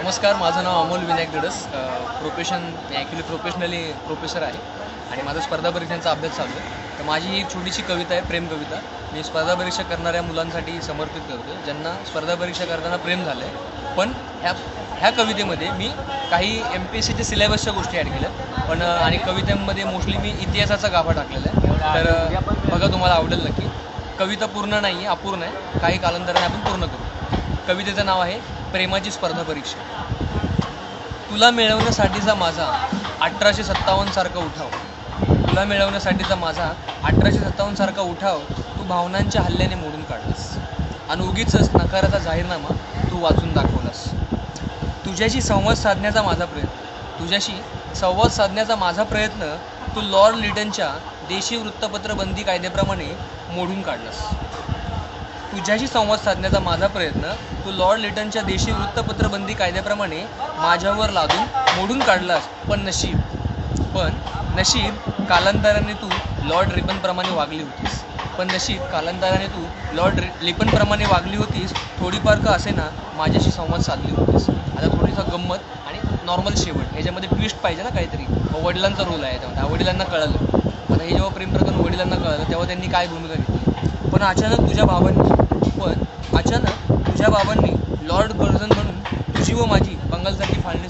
नमस्कार माझं नाव अमोल विनायक दडस प्रोफेशन मी ॲक्च्युली प्रोफेशनली प्रोफेसर आहे आणि माझा स्पर्धा परीक्षांचा अभ्यास चालू आहे. तर माझी एक छोटीशी कविता आहे प्रेम कविता. मी स्पर्धा परीक्षा करणाऱ्या मुलांसाठी समर्पित करतो ज्यांना स्पर्धा परीक्षा करताना प्रेम झालं आहे पण ह्या ह्या कवितेमध्ये मी काही एम पी एस सीच्या सिलेबसच्या गोष्टी ॲड केल्या पण आणि कवितेमध्ये मोस्टली मी इतिहासाचा गाभा टाकलेला आहे. तर बघा तुम्हाला आवडेल नक्की. कविता पूर्ण नाही आहे अपूर्ण आहे. काही कालांतराने आपण पूर्ण करू. कवितेचं नाव आहे प्रेमाची स्पर्धा परीक्षा. तुला मिळवण्यासाठीचा माझा अठराशे सत्तावन्न सारखा उठाव. तुला मिळवण्यासाठीचा माझा अठराशे सत्तावन्न सारखा उठाव तू भावनांच्या हल्ल्याने मोडून काढलास. आणि उगीच नकाराचा जाहीरनामा तू वाचून दाखवलास. तुझ्याशी संवाद साधण्याचा माझा प्रयत्न तुझ्याशी संवाद साधण्याचा माझा प्रयत्न तू लॉर्ड लिटनच्या देशी वृत्तपत्र बंदी कायद्याप्रमाणे मोडून काढलास. तुझ्याशी संवाद साधण्याचा माझा प्रयत्न तू लॉर्ड लिटनच्या देशी वृत्तपत्र बंदी कायद्याप्रमाणे माझ्यावर लादून मोडून काढलास पण नशीब. पण नशीब कालांतराने तू लॉर्ड रिपनप्रमाणे वागली होतीस. पण नशीब कालांतराने तू लॉर्ड रि लिपनप्रमाणे वागली होतीस थोडीफार का असे ना माझ्याशी संवाद साधली होतीस. आता थोडीसा गंमत आणि नॉर्मल शेवट. ह्याच्यामध्ये ट्विस्ट पाहिजे ना काहीतरी. वडिलांचा रोल आहे त्यामध्ये. वडिलांना कळलं. आता हे जेव्हा प्रेमप्रकरण वडिलांना कळलं तेव्हा त्यांनी काय भूमिका घेतली? पण अचानक तुझ्या भावांनी पण अचानक तुझ्या बाबांनी लॉर्ड गर्जन म्हणून तुझी व माझी बंगालसाठी फाळणी